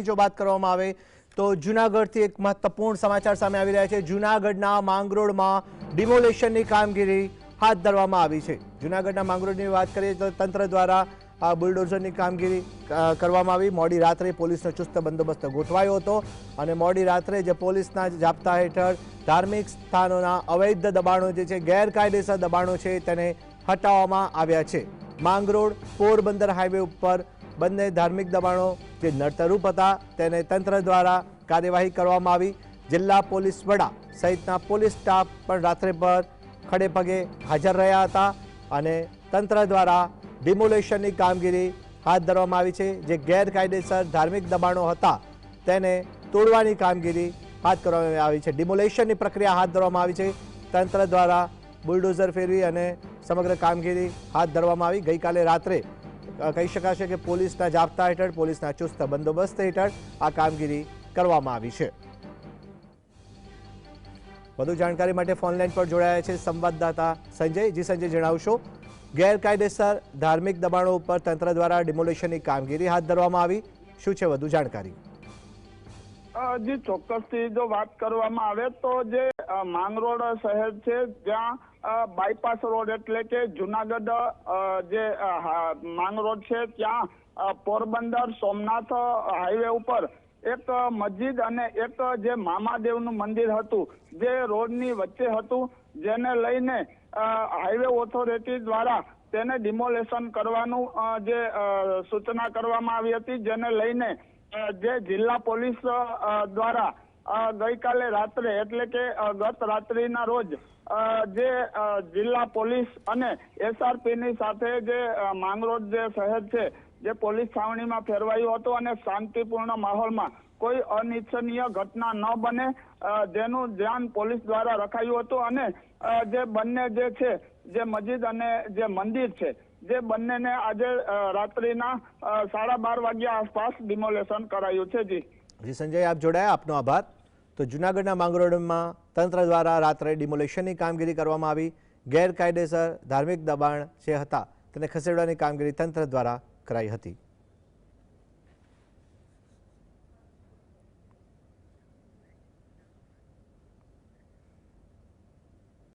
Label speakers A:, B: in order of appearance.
A: જો વાત કરવામાં આવે તો જુનાગઢથી એક મહત્વપૂર્ણ સમાચાર સામે આવી રહ્યા છે. જુનાગઢના માંગરોળમાં ડિમોલેશનની કામગીરી હાથ ધરવામાં આવી છે. જુનાગઢના માંગરોળની વાત કરીએ તો તંત્ર દ્વારા બુલડોઝરની કામગીરી કરવામાં આવી. મોડી રાત્રે પોલીસનો ચુસ્ત બંદોબસ્ત ગોઠવાયો હતો અને મોડી રાત્રે જે પોલીસના જાપ્તા હેઠળ ધાર્મિક સ્થાનોના અવૈધ દબાણો જે છે, ગેરકાયદેસર દબાણો છે, તેને હટાવવામાં આવ્યા છે. માંગરોળ પોરબંદર હાઈવે ઉપર બંને ધાર્મિક દબાણો જે નડતરૂપ હતા, તેને તંત્ર દ્વારા કાર્યવાહી કરવામાં આવી. જિલ્લા પોલીસ વડા સહિતના પોલીસ સ્ટાફ પણ રાત્રે પર ખડે પગે હાજર રહ્યા હતા અને તંત્ર દ્વારા ડિમોલેશનની કામગીરી હાથ ધરવામાં આવી છે. જે ગેરકાયદેસર ધાર્મિક દબાણો હતા, તેને તોડવાની કામગીરી હાથ કરવામાં આવી છે. ડિમોલેશનની પ્રક્રિયા હાથ ધરવામાં આવી છે. તંત્ર દ્વારા બુલડોઝર ફેરવી અને સમગ્ર કામગીરી હાથ ધરવામાં આવી. ગઈકાલે રાત્રે કહી શકાશે કે પોલીસના જાપ્તા હેઠળ પોલીસના ચુસ્ત બંદોબસ્ત હેઠળ આ કામગીરી કરવામાં આવી છે. વધુ જાણકારી માટે ફોનલાઈન પર જોડાયા છે સંવાદદાતા સંજય. જી સંજય જણાવશો? ગેરકાયદેસર ધાર્મિક દબાણો ઉપર તંત્ર દ્વારા ડિમોલેશનની કામગીરી હાથ ધરવામાં આવી. શું છે વધુ જાણકારી?
B: અ, જી ચોક્કસથી જો વાત કરવામાં આવે તો જે માંગરોળ શહેર છે, જ્યાં બાયપાસ રોડ એટલે કે જુનાગઢ જે માંગરોડ છે, ત્યાં પોરબંદર, સોમનાથ હાઈવે ઉપર એક મસ્જિદ અને એક જે મામાદેવનું મંદિર હતું, જે રોડની વચ્ચે હતું, જેને લઈને હાઈવે ઓથોરિટી દ્વારા તેને ડિમોલેશન કરવાનું જે સૂચના કરવામાં આવી હતી, જેને લઈને જે જિલ્લા પોલીસ દ્વારા ગઈકાલે રાત્રે, એટલે કે ગત રાત્રિના રોજ જે જિલ્લા પોલીસ અને એસઆરપીની સાથે જે માંગરોળ જે શહેર છે, જે પોલીસ છાવણીમાં ફેરવાયું હતું અને શાંતિપૂર્ણ માહોલમાં કોઈ અનિચ્છનીય ઘટના ન બને જેનું ધ્યાન પોલીસ દ્વારા રખાયું હતું અને જે બંને જે છે, જે મસ્જિદ અને જે મંદિર છે જે બંનેને આજે રાત્રિના સાડા બાર વાગ્યા આસપાસ ડિમોલેશન કરાયું છે, જી.
A: જી, સંજય, આપ જોડાયા? આપનો આભાર. તો જુનાગઢના માંગરોળમાં તંત્ર દ્વારા રાત્રે ડિમોલેશનની કામગીરી કરવામાં આવી. ગેરકાયદેસર ધાર્મિક દબાણ જે હતા, તેને ખસેડવાની કામગીરી તંત્ર દ્વારા કરાઈ હતી.